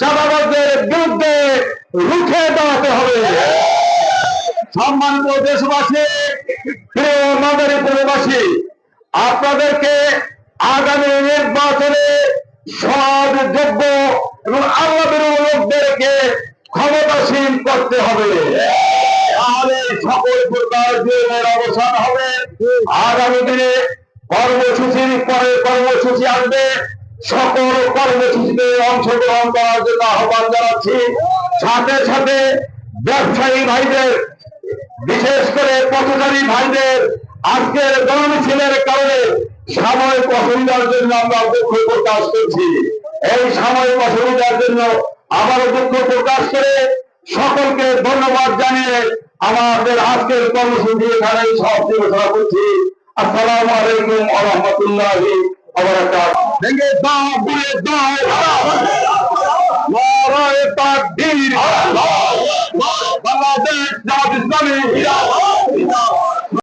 চাঁদাবাজদের বিরুদ্ধে রুখে দাঁড়াতে হবে। সম্মানিত দেশবাসী, প্রিয় নগরী আপনাদেরকে আগামী নির্বাচনে সৎ, যোগ্য এবং আল্লাহ লোকদেরকে ক্ষমতাসীন করতে হবে। তাহলে সকল প্রকার জেলের অবসান হবে। আগামী দিনে কর্মসূচির পরে কর্মসূচি আসবে। সকল কর্মসূচিতে অংশগ্রহণ করার জন্য আহ্বান জানাচ্ছি। সাথে সাথে ব্যবসায়ী ভাইদের, বিশেষ করে পথচারী ভাইদের আজকের গণমিছিলের কারণে সাময়িক অসুবিধার জন্য আমরা দুঃখ প্রকাশ করছি। এই সাময়িক অসুবিধার জন্য আবারও দুঃখ প্রকাশ করে সকলকে ধন্যবাদ জানিয়ে আমাদের আজকের কর্মসূচি এখানে সমাপ্তি ঘোষণা করছি। আসসালামু আলাইকুম আ রহমতুল্লাহি ভেঙে দাও ঘুরে দাও নারায়ে তাকবীর বাংলাদেশ জামাত ইসলামী।